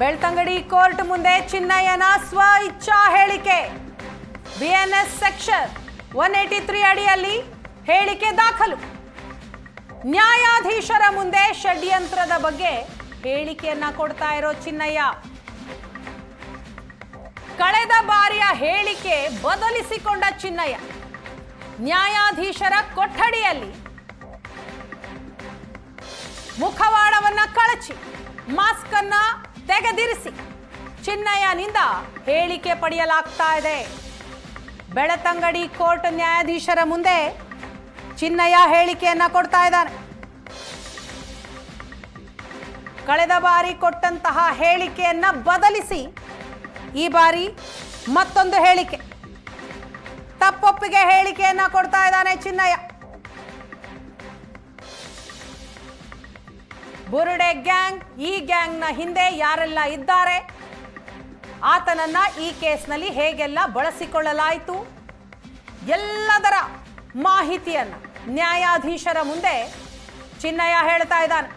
Belthangady court ಮುಂದೆ ಚಿನ್ನಯ್ಯನ ಸ್ವ ಇಚ್ಛಾ ಹೇಳಿಕೆ BNS section one eighty three ಅಡಿಯಲ್ಲಿ ಹೇಳಿಕೆ ದಾಖಲು. ನ್ಯಾಯಾಧೀಶರ ಮುಂದೆ ಷಡ್ಯಂತ್ರದ ಬಗ್ಗೆ ಹೇಳಿಕೆಯನ್ನ ಕೊಡ್ತಾ ಇರೋ ಚಿನ್ನಯ್ಯ. ಕಳೆದ ಬಾರಿಯ ಹೇಳಿಕೆ ಬದಲಿಸಿಕೊಂಡ ಚಿನ್ನಯ್ಯ. ನ್ಯಾಯಾಧೀಶರ ಕೊಠಡಿಯಲ್ಲಿ ಮುಖವಾಡವನ್ನ ಕಳಚಿ, ಮಾಸ್ಕನ್ನ ತೆಗೆದಿರಿಸಿ. ಚಿನ್ನಯ್ಯನಿಂದ ಹೇಳಿಕೆ ಪಡೆಯಲಾಗ್ತಾ ಇದೆ. ಬೆಳತಂಗಡಿ ಕೋರ್ಟ್ ನ್ಯಾಯಾಧೀಶರ ಮುಂದೆ ಚಿನ್ನಯ್ಯ ಹೇಳಿಕೆಯನ್ನ ಕೊಡ್ತಾ ಇದ್ದಾನೆ ಕಳೆದ ಬಾರಿ ಕೊಟ್ಟಂತಹ ಹೇಳಿಕೆಯನ್ನ ಬದಲಿಸಿ ಈ ಬಾರಿ ಮತ್ತೊಂದು ಹೇಳಿಕೆ. ತಪ್ಪೊಪ್ಪಿಗೆ ಹೇಳಿಕೆಯನ್ನ ಕೊಡ್ತಾ ಇದ್ದಾನೆ ಚಿನ್ನಯ್ಯ. ಬುರುಡೆ ಗ್ಯಾಂಗ್, ಈ ಗ್ಯಾಂಗ್ನ ಹಿಂದೆ ಯಾರೆಲ್ಲ ಇದ್ದಾರೆ? ಆತನನ್ನ ಈ ಕೇಸ್ನಲ್ಲಿ ಹೇಗೆಲ್ಲ ಬಳಸಿಕೊಳ್ಳಲಾಯಿತು? ಎಲ್ಲದರ ಮಾಹಿತಿಯನ್ನು ನ್ಯಾಯಾಧೀಶರ ಮುಂದೆ ಚಿನ್ನಯ್ಯ ಹೇಳ್ತಾ ಇದ್ದಾನೆ.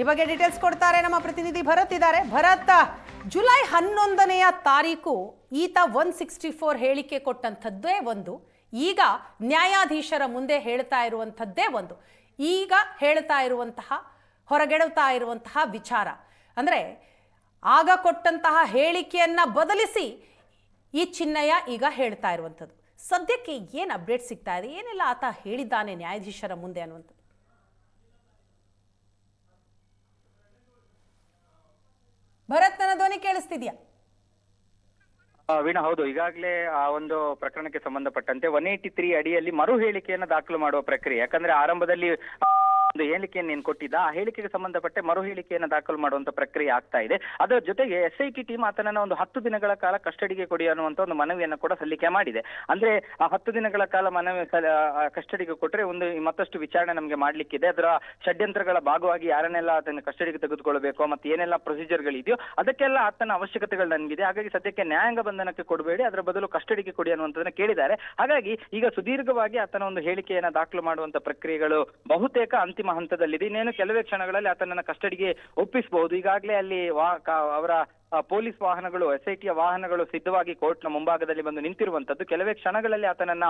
ಈ ಬಗ್ಗೆ ಡೀಟೇಲ್ಸ್ ಕೊಡ್ತಾರೆ ನಮ್ಮ ಪ್ರತಿನಿಧಿ ಭರತ್ ಇದ್ದಾರೆ. ಭರತ್, ಜುಲೈ ಹನ್ನೊಂದನೆಯ ತಾರೀಕು ಈತ ಒನ್ ಸಿಕ್ಸ್ಟಿ ಫೋರ್ ಹೇಳಿಕೆ ಕೊಟ್ಟಂಥದ್ದೇ ಒಂದು ಈಗ ನ್ಯಾಯಾಧೀಶರ ಮುಂದೆ ಹೇಳ್ತಾ ಇರುವಂಥದ್ದೇ ಒಂದು. ಈಗ ಹೇಳ್ತಾ ಇರುವಂತಹ ಹೊರಗೆಡುತ್ತಾ ಇರುವಂತಹ ವಿಚಾರ. ಅಂದರೆ ಆಗ ಕೊಟ್ಟಂತಹ ಹೇಳಿಕೆಯನ್ನು ಬದಲಿಸಿ ಈ ಚಿನ್ನಯ್ಯ ಈಗ ಹೇಳ್ತಾ ಇರುವಂಥದ್ದು. ಸದ್ಯಕ್ಕೆ ಏನು ಅಪ್ಡೇಟ್ ಸಿಗ್ತಾ ಇದೆ? ಏನೆಲ್ಲ ಆತ ಹೇಳಿದ್ದಾನೆ ನ್ಯಾಯಾಧೀಶರ ಮುಂದೆ ಅನ್ನುವಂಥದ್ದು? ಭರತ್ ಧ್ವನಿ ಕೇಳಿಸ್ತಿದ್ಯಾ? ವೀಣಾ, ಹೌದು. ಈಗಾಗಲೇ ಆ ಒಂದು ಪ್ರಕರಣಕ್ಕೆ ಸಂಬಂಧಪಟ್ಟಂತೆ ಒನ್ ಏಯ್ಟಿ ತ್ರೀ ಅಡಿಯಲ್ಲಿ ಮರು ಹೇಳಿಕೆಯನ್ನು ದಾಖಲು ಮಾಡುವ ಪ್ರಕ್ರಿಯೆ. ಯಾಕಂದ್ರೆ ಆರಂಭದಲ್ಲಿ ಒಂದು ಹೇಳಿಕೆಯನ್ನು ನೀನು ಕೊಟ್ಟಿದ್ದ, ಆ ಹೇಳಿಕೆಗೆ ಸಂಬಂಧಪಟ್ಟ ಮರು ಹೇಳಿಕೆಯನ್ನು ದಾಖಲು ಮಾಡುವಂತ ಪ್ರಕ್ರಿಯೆ ಆಗ್ತಾ ಇದೆ. ಅದರ ಜೊತೆಗೆ ಎಸ್ ಐ ಟಿ ಟೀಮ್ ಆತನನ್ನ ಒಂದು ಹತ್ತು ದಿನಗಳ ಕಾಲ ಕಸ್ಟಡಿಗೆ ಕೊಡಿ ಅನ್ನುವಂತ ಒಂದು ಮನವಿಯನ್ನು ಕೂಡ ಸಲ್ಲಿಕೆ ಮಾಡಿದೆ. ಅಂದ್ರೆ ಆ ಹತ್ತು ದಿನಗಳ ಕಾಲ ಮನವಿ ಕಸ್ಟಡಿಗೆ ಕೊಟ್ಟರೆ ಒಂದು ಮತ್ತಷ್ಟು ವಿಚಾರಣೆ ನಮಗೆ ಮಾಡ್ಲಿಕ್ಕಿದೆ. ಅದರ ಷಡ್ಯಂತ್ರಗಳ ಭಾಗವಾಗಿ ಯಾರನ್ನೆಲ್ಲ ಆತನ ಕಸ್ಟಡಿಗೆ ತೆಗೆದುಕೊಳ್ಳಬೇಕು ಮತ್ತೆ ಏನೆಲ್ಲ ಪ್ರೊಸೀಜರ್ಗಳಿದೆಯೋ ಅದಕ್ಕೆಲ್ಲ ಆತನ ಅವಶ್ಯಕತೆಗಳು ನನಗಿದೆ. ಹಾಗಾಗಿ ಸದ್ಯಕ್ಕೆ ನ್ಯಾಯಾಂಗ ಬಂಧನಕ್ಕೆ ಕೊಡಬೇಡಿ. ಅದರ ಬದಲು ಕಸ್ಟಡಿಗೆ ಕೊಡಿ ಅನ್ನುವಂಥದ್ದನ್ನ ಕೇಳಿದ್ದಾರೆ. ಹಾಗಾಗಿ ಈಗ ಸುದೀರ್ಘವಾಗಿ ಆತನ ಒಂದು ಹೇಳಿಕೆಯನ್ನ ದಾಖಲು ಮಾಡುವಂತ ಪ್ರಕ್ರಿಯೆಗಳು ಬಹುತೇಕ ಅಂತಿಮ ಹಂತದಲ್ಲಿದೆ. ಇನ್ನೇನು ಕೆಲವೇ ಕ್ಷಣಗಳಲ್ಲಿ ಆತನನ್ನ ಕಸ್ಟಡಿಗೆ ಒಪ್ಪಿಸಬಹುದು. ಈಗಾಗಲೇ ಅಲ್ಲಿ ಅವರ ಪೊಲೀಸ್ ವಾಹನಗಳು, ಎಸ್ ಐ ಟಿಯ ವಾಹನಗಳು ಸಿದ್ಧವಾಗಿ ಕೋರ್ಟ್ನ ಮುಂಭಾಗದಲ್ಲಿ ಬಂದು ನಿಂತಿರುವಂತದ್ದು ಕೆಲವೇ ಕ್ಷಣಗಳಲ್ಲಿ ಆತನನ್ನ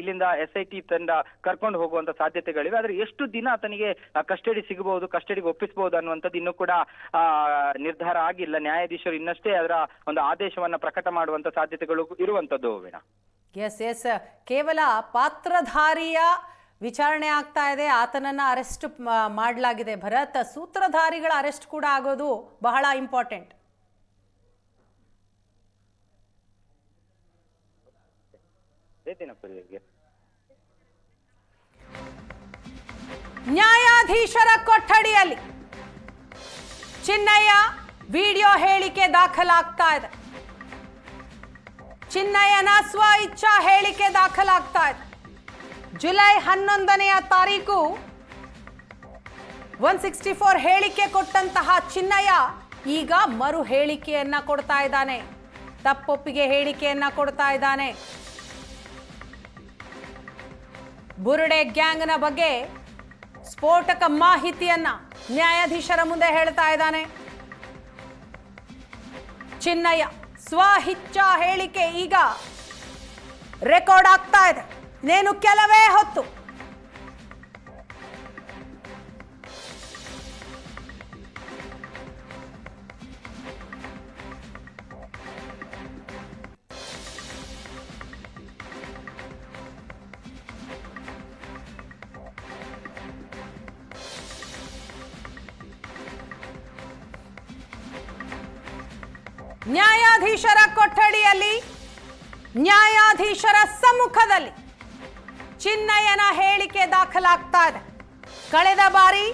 ಇಲ್ಲಿಂದ ಎಸ್ ಐ ಟಿ ತಂಡ ಕರ್ಕೊಂಡು ಹೋಗುವಂತ ಸಾಧ್ಯತೆಗಳಿವೆ. ಆದ್ರೆ ಎಷ್ಟು ದಿನ ಆತನಿಗೆ ಕಸ್ಟಡಿ ಸಿಗಬಹುದು, ಕಸ್ಟಡಿಗೆ ಒಪ್ಪಿಸಬಹುದು ಅನ್ನುವಂಥದ್ದು ಇನ್ನೂ ಕೂಡ ನಿರ್ಧಾರ ಆಗಿಲ್ಲ. ನ್ಯಾಯಾಧೀಶರು ಇನ್ನಷ್ಟೇ ಅದರ ಒಂದು ಆದೇಶವನ್ನ ಪ್ರಕಟ ಮಾಡುವಂತ ಸಾಧ್ಯತೆಗಳು ಇರುವಂತದ್ದು ವೀಣಾ. ಎಸ್ ಎಸ್ ಕೇವಲ ಪಾತ್ರಧಾರಿಯ ವಿಚಾರಣೆ ಆಗ್ತಾ ಇದೆ. ಆತನನ್ನ ಅರೆಸ್ಟ್ ಮಾಡಲಾಗಿದೆ ಭರತ್. ಸೂತ್ರಧಾರಿಗಳ ಅರೆಸ್ಟ್ ಕೂಡ ಆಗೋದು ಬಹಳ ಇಂಪಾರ್ಟೆಂಟ್. ನ್ಯಾಯಾಧೀಶರ ಕೊಠಡಿಯಲ್ಲಿ ಚಿನ್ನಯ್ಯ ವಿಡಿಯೋ ಹೇಳಿಕೆ ದಾಖಲಾಗ್ತಾ ಇದೆ. ಚಿನ್ನಯ್ಯನ ಸ್ವ ಇಚ್ಛಾ ಹೇಳಿಕೆ ದಾಖಲಾಗ್ತಾ ಇದೆ. ಜುಲೈ ಹನ್ನೊಂದನೆಯ ತಾರೀಕು ಒನ್ ಸಿಕ್ಸ್ಟಿ ಫೋರ್ ಹೇಳಿಕೆ ಕೊಟ್ಟಂತಹ ಚಿನ್ನಯ್ಯ ಈಗ ಮರು ಹೇಳಿಕೆಯನ್ನ ಕೊಡ್ತಾ ಇದ್ದಾನೆ. ತಪ್ಪೊಪ್ಪಿಗೆ ಹೇಳಿಕೆಯನ್ನ ಕೊಡ್ತಾ ಇದ್ದಾನೆ. ಬುರುಡೆ ಗ್ಯಾಂಗ್ನ ಬಗ್ಗೆ ಸ್ಫೋಟಕ ಮಾಹಿತಿಯನ್ನ ನ್ಯಾಯಾಧೀಶರ ಮುಂದೆ ಹೇಳ್ತಾ ಇದ್ದಾನೆ. ಚಿನ್ನಯ್ಯ ಸ್ವಹಿಚ್ಛಾ ಹೇಳಿಕೆ ಈಗ ರೆಕಾರ್ಡ್ ಆಗ್ತಾ ಇದೆ. ಇನ್ನೇನು ಕೆಲವೇ ಹೊತ್ತು. ನ್ಯಾಯಾಧೀಶರ ಕೊಠಡಿಯಲ್ಲಿ ನ್ಯಾಯಾಧೀಶರ ಸಮ್ಮುಖದಲ್ಲಿ. ಚಿನ್ನಯ್ಯನ ಹೇಳಿಕೆ ದಾಖಲಾಗ್ತಾ ಇದೆ. ಕಳೆದ ಬಾರಿ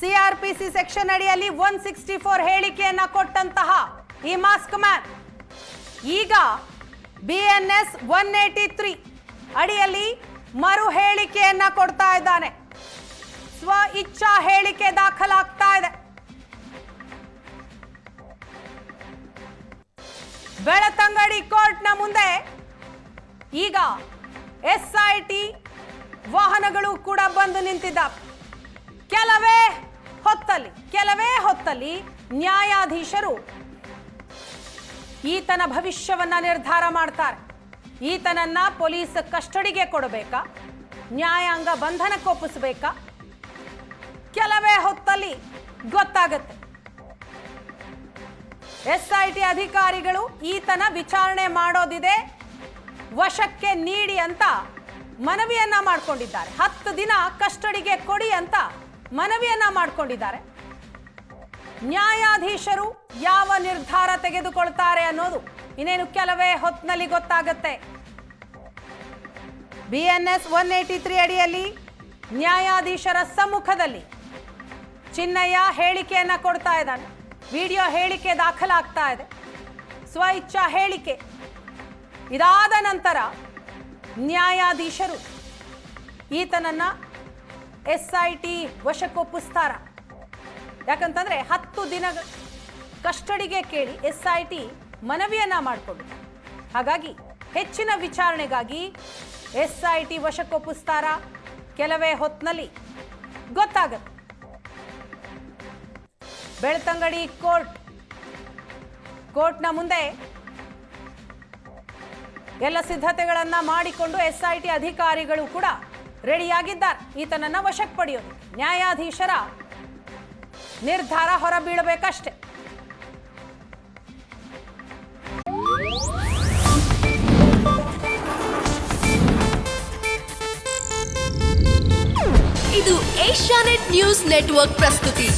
ಸಿಆರ್ಪಿಸಿ ಸೆಕ್ಷನ್ ಅಡಿಯಲ್ಲಿ ಒನ್ ಸಿಕ್ಸ್ಟಿ ಫೋರ್ ಹೇಳಿಕೆಯನ್ನ ಕೊಟ್ಟಂತಹ ಈ ಮಾಸ್ಕ್ ಮ್ಯಾನ್ ಈಗ ಬಿಎನ್ಎಸ್ ಒನ್ ಏಟಿ ತ್ರೀ ಅಡಿಯಲ್ಲಿ ಮರು ಹೇಳಿಕೆಯನ್ನ ಕೊಡ್ತಾ ಇದ್ದಾನೆ. ಸ್ವ ಇಚ್ಛಾ ಹೇಳಿಕೆ ದಾಖಲಾಗ್ತಾ ಇದೆ. ಬೆಳತಂಗಡಿ ಕೋರ್ಟ್ನ ಮುಂದೆ ಈಗ ಎಸ್ಐಟಿ ವಾಹನಗಳು ಕೂಡ ಬಂದು ನಿಂತಿದ್ದ. ಕೆಲವೇ ಹೊತ್ತಲ್ಲಿ ಕೆಲವೇ ಹೊತ್ತಲ್ಲಿ ನ್ಯಾಯಾಧೀಶರು ಈತನ ಭವಿಷ್ಯವನ್ನ ನಿರ್ಧಾರ ಮಾಡ್ತಾರೆ. ಈತನನ್ನ ಪೊಲೀಸ್ ಕಸ್ಟಡಿಗೆ ಕೊಡಬೇಕಾ? ನ್ಯಾಯಾಂಗ ಬಂಧನಕ್ಕೊಪ್ಪಿಸಬೇಕಾ ಕೆಲವೇ ಹೊತ್ತಲ್ಲಿ ಗೊತ್ತಾಗತ್ತೆ. ಎಸ್ಐಟಿ ಅಧಿಕಾರಿಗಳು ಈತನ ವಿಚಾರಣೆ ಮಾಡೋದಿದೆ. ವಶಕ್ಕೆ ನೀಡಿ ಅಂತ ಮನವಿಯನ್ನ ಮಾಡಿಕೊಂಡಿದ್ದಾರೆ. ಹತ್ತು ದಿನ ಕಸ್ಟಡಿಗೆ ಕೊಡಿ ಅಂತ ಮನವಿಯನ್ನ ಮಾಡಿಕೊಂಡಿದ್ದಾರೆ. ನ್ಯಾಯಾಧೀಶರು ಯಾವ ನಿರ್ಧಾರ ತೆಗೆದುಕೊಳ್ತಾರೆ ಅನ್ನೋದು ಇನ್ನೇನು ಕೆಲವೇ ಹೊತ್ತಿನಲ್ಲಿ ಗೊತ್ತಾಗತ್ತೆ. ಬಿಎನ್ಎಸ್ ಒನ್ ಏಟಿ ತ್ರೀ ಅಡಿಯಲ್ಲಿ ನ್ಯಾಯಾಧೀಶರ ಸಮ್ಮುಖದಲ್ಲಿ ಚಿನ್ನಯ್ಯ ಹೇಳಿಕೆಯನ್ನ ಕೊಡ್ತಾ ಇದ್ದಾನೆ. ವಿಡಿಯೋ ಹೇಳಿಕೆ ದಾಖಲಾಗ್ತಾ ಇದೆ. ಸ್ವ ಇಚ್ಛಾ ಹೇಳಿಕೆ. ಇದಾದ ನಂತರ ನ್ಯಾಯಾಧೀಶರು. ಈತನನ್ನ ಎಸ್ ಐ ಟಿ ವಶಕ್ಕೊಪ್ಪಿಸ್ತಾರ ಯಾಕಂತಂದ್ರೆ ಹತ್ತು ದಿನ ಕಸ್ಟಡಿಗೆ ಕೇಳಿ ಎಸ್ ಐ ಟಿ ಮನವಿಯನ್ನ ಮಾಡಿಕೊಂಡು ಹಾಗಾಗಿ ಹೆಚ್ಚಿನ ವಿಚಾರಣೆಗಾಗಿ ಎಸ್ ಐ ಟಿ ವಶಕ್ಕೊಪ್ಪಿಸ್ತಾರ ಕೆಲವೇ ಹೊತ್ತಿನಲ್ಲಿ ಗೊತ್ತಾಗತ್ತೆ. ಬೆಳ್ತಂಗಡಿ ಕೋರ್ಟ್. ಕೋರ್ಟ್ನ ಮುಂದೆ ಎಲ್ಲ ಸಿದ್ಧತೆಗಳನ್ನ ಮಾಡಿಕೊಂಡು ಎಸ್ಐಟಿ ಅಧಿಕಾರಿಗಳು ಕೂಡ ರೆಡಿಯಾಗಿದ್ದಾರೆ. ಈತನನ್ನ ವಶಕ್ಕೆ ಪಡೆಯೋದು. ನ್ಯಾಯಾಧೀಶರ ನಿರ್ಧಾರ ಹೊರಬೀಳಬೇಕಷ್ಟೆ. ಇದು ಏಷ್ಯಾನೆಟ್ ನ್ಯೂಸ್ ನೆಟ್ವರ್ಕ್ ಪ್ರಸ್ತುತಿ.